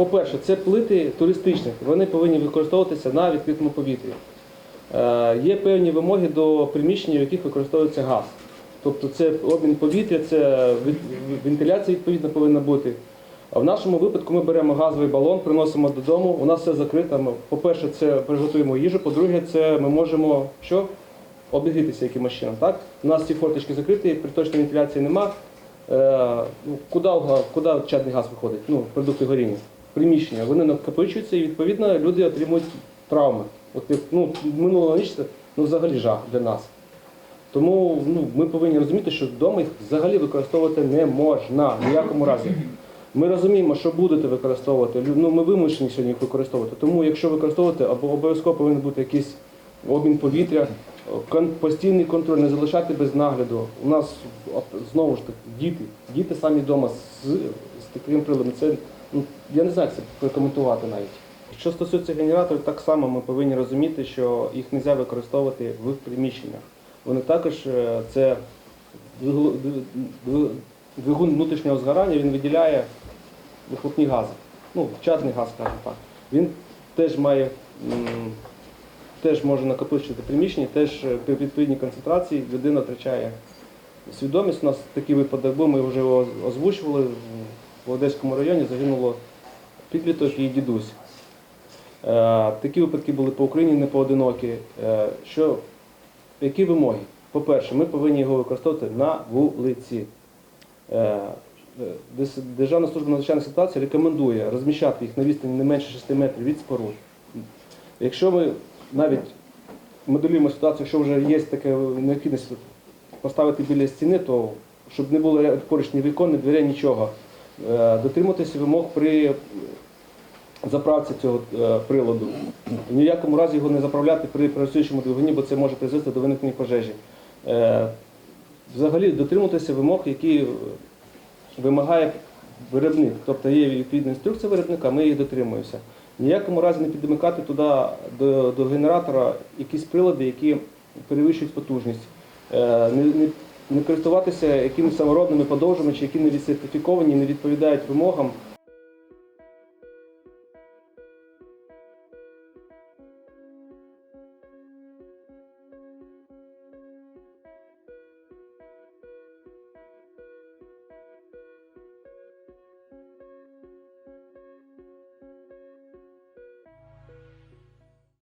по-перше, це плити туристичні, вони повинні використовуватися на відкритому повітрі. Е, Є певні вимоги до приміщень, в яких використовується газ. Тобто це обмін повітря, це вентиляція відповідно повинна бути. А в нашому випадку ми беремо газовий балон, приносимо додому. У нас все закрито. По-перше, це приготуємо їжу. По-друге, це ми можемо що? обігрітися якимось чином. Так? У нас ці форточки закриті, приточної вентиляції нема. Е, ну, куди, куди чадний газ виходить? Ну, продукти горіння. Приміщення. Вони накопичуються і відповідно люди отримують травми. От ну, минула ніч ну, взагалі жах для нас. Тому ну, ми повинні розуміти, що вдома їх взагалі використовувати не можна в ніякому разі. Ми розуміємо, що будете використовувати. Ну, ми вимушені сьогодні їх використовувати. Тому, якщо використовувати, або обов'язково повинен бути якийсь обмін повітря, постійний контроль, не залишати без нагляду. У нас знову ж таки діти, діти самі вдома з, з таким приладом. Це я не знаю, як це прокоментувати навіть. Що стосується генераторів, так само ми повинні розуміти, що їх не можна використовувати в приміщеннях. Вони також е, це двигун внутрішнього згорання, він виділяє вихлопні гази. Ну, чадний газ, скажімо так. Він теж має теж може накопичувати приміщення, теж е, при відповідній концентрації людина втрачає свідомість. У нас такий випадок був, ми вже його озвучували в- Одеському районі, загинуло підліток і дідусь. Е, Такі випадки були по Україні не поодинокі. Е, Що, які вимоги? По-перше, ми повинні його використовувати на вулиці. Е, Державна служба надзвичайних ситуацій рекомендує розміщати їх на відстані не менше 6 метрів від споруд. Якщо ми навіть моделюємо ситуацію, якщо вже є така необхідність поставити біля стіни, то щоб не було ря- поруч ні вікон, ні дверей, нічого. Е, Дотримуватися вимог при заправці цього е, приладу. В якому разі його не заправляти при працюючому двигуні, бо це може призвести до виникнення пожежі. Е, Взагалі дотримуватися вимог, які вимагає виробник. Тобто є відповідна інструкція виробника, ми їх дотримуємося. Ніякому разі не підмикати туди до, до генератора якісь прилади, які перевищують потужність. Не, не, не користуватися якимись саморобними подовжами, чи які не сертифіковані, не відповідають вимогам.